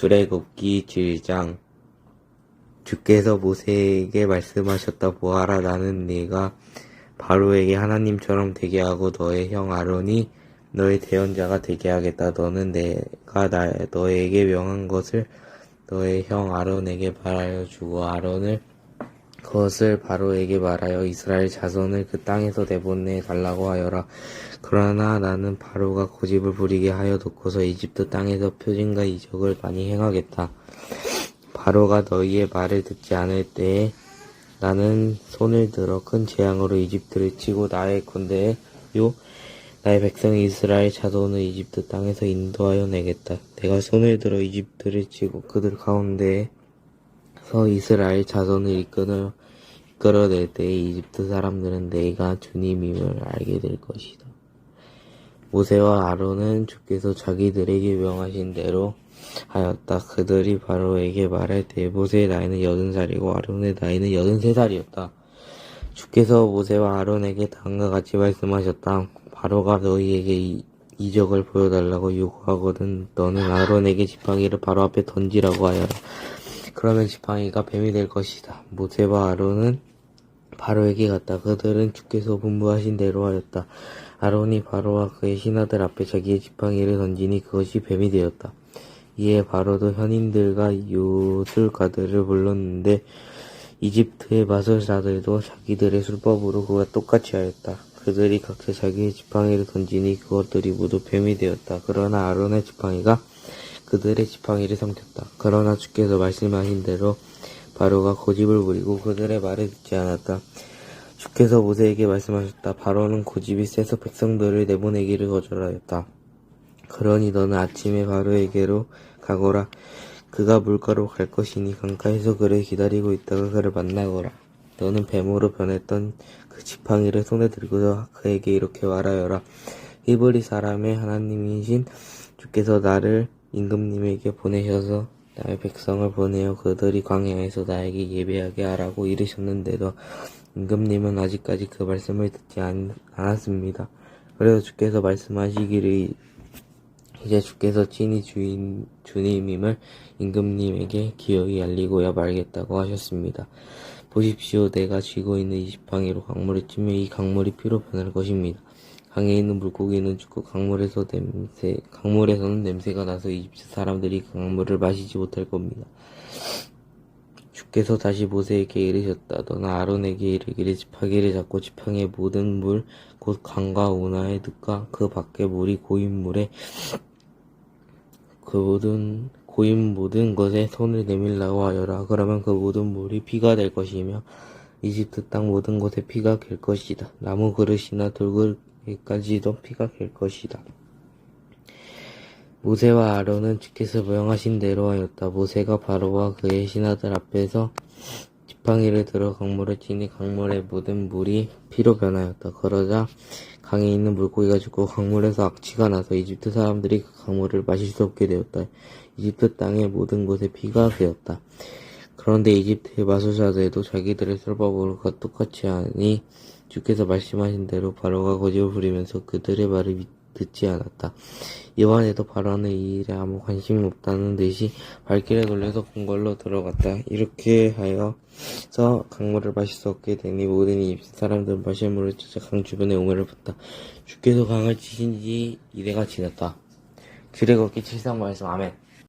출애굽기 7장 주께서 모세에게 말씀하셨다 보아라 나는 네가 바로에게 하나님처럼 되게 하고 너의 형 아론이 너의 대언자가 되게 하겠다. 너는 내가 나, 너에게 명한 것을 너의 형 아론에게 말하여 주고 아론을 그것을 바로에게 말하여 이스라엘 자손을 그 땅에서 내보내 달라고 하여라. 그러나 나는 바로가 고집을 부리게 하여 놓고서 이집트 땅에서 표징과 이적을 많이 행하겠다. 바로가 너희의 말을 듣지 않을 때에 나는 손을 들어 큰 재앙으로 이집트를 치고 나의 건대요 나의 백성 이스라엘 자손을 이집트 땅에서 인도하여 내겠다. 내가 손을 들어 이집트를 치고 그들 가운데에 서 이스라엘 자손을 이끌어, 이끌어낼 때에 이집트 사람들은 내가 주님임을 알게 될 것이다. 모세와 아론은 주께서 자기들에게 명하신 대로 하였다. 그들이 바로에게 말할 때 모세의 나이는 여든 살이고 아론의 나이는 여든 세 살이었다. 주께서 모세와 아론에게 다음과 같이 말씀하셨다. 바로가 너희에게 이- 이적을 보여달라고 요구하거든 너는 아론에게 지팡이를 바로 앞에 던지라고 하여라. 그러면 지팡이가 뱀이 될 것이다. 모세와 아론은 바로에게 갔다. 그들은 주께서 분부하신 대로 하였다. 아론이 바로와 그의 신하들 앞에 자기의 지팡이를 던지니 그것이 뱀이 되었다. 이에 바로도 현인들과 요술가들을 불렀는데 이집트의 마술사들도 자기들의 술법으로 그와 똑같이 하였다. 그들이 각자 자기의 지팡이를 던지니 그것들이 모두 뱀이 되었다. 그러나 아론의 지팡이가 그들의 지팡이를 삼켰다. 그러나 주께서 말씀하신 대로 바로가 고집을 부리고 그들의 말을 듣지 않았다. 주께서 모세에게 말씀하셨다. 바로는 고집이 세서 백성들을 내보내기를 거절하였다. 그러니 너는 아침에 바로에게로 가거라. 그가 물가로 갈 것이니 강가에서 그를 기다리고 있다가 그를 만나거라. 너는 뱀으로 변했던 그 지팡이를 손에 들고서 그에게 이렇게 말하여라. 히브리 사람의 하나님이신 주께서 나를 임금님에게 보내셔서 나의 백성을 보내어 그들이 광야에서 나에게 예배하게 하라고 이르셨는데도 임금님은 아직까지 그 말씀을 듣지 않, 않았습니다. 그래서 주께서 말씀하시기를 이제 주께서 친히 주인, 주님임을 임금님에게 기어이 알리고야 말겠다고 하셨습니다. 보십시오. 내가 쥐고 있는 이 지팡이로 강물을 치면 이 강물이 피로 변할 것입니다. 강에 있는 물고기는 죽고 강물에서 냄새, 강물에서는 냄새가 나서 이집트 사람들이 그 강물을 마시지 못할 겁니다. 주께서 다시 모세에게 이르셨다. 너나 아론에게 이르기를 지팡이를 잡고 지팡이의 모든 물, 곧 강과 운하의 득과 그 밖의 물이 고인 물에 그 모든 고인 모든 것에 손을 내밀라고 하여라. 그러면 그 모든 물이 피가 될 것이며 이집트 땅 모든 곳에 피가 갤 것이다. 나무 그릇이나 돌그릇 까지도 피가 갤 것이다. 모세와 아론은 주께서 명하신 대로 하였다. 모세가 바로와 그의 신하들 앞에서 지팡이를 들어 강물을 치니 강물의 모든 물이 피로 변하였다. 그러자 강에 있는 물고기가 죽고 강물에서 악취가 나서 이집트 사람들이 그 강물을 마실 수 없게 되었다. 이집트 땅의 모든 곳에 피가 되었다. 그런데 이집트의 마술사들도 자기들의 술법으로 그 똑같이 하니 주께서 말씀하신 대로 바로가 거짓을 부리면서 그들의 말을 믿- 듣지 않았다. 이번에도 바로는 이 일에 아무 관심이 없다는 듯이 발길에 걸려서 궁궐로 들어갔다. 이렇게 하여서 강물을 마실 수 없게 되니 모든 이집트 사람들은 마실 물을 찾아 강 주변에 우물을 붓다. 주께서 강을 치신 지 이래가 지났다. 주례 걷기 칠상 말씀 아멘.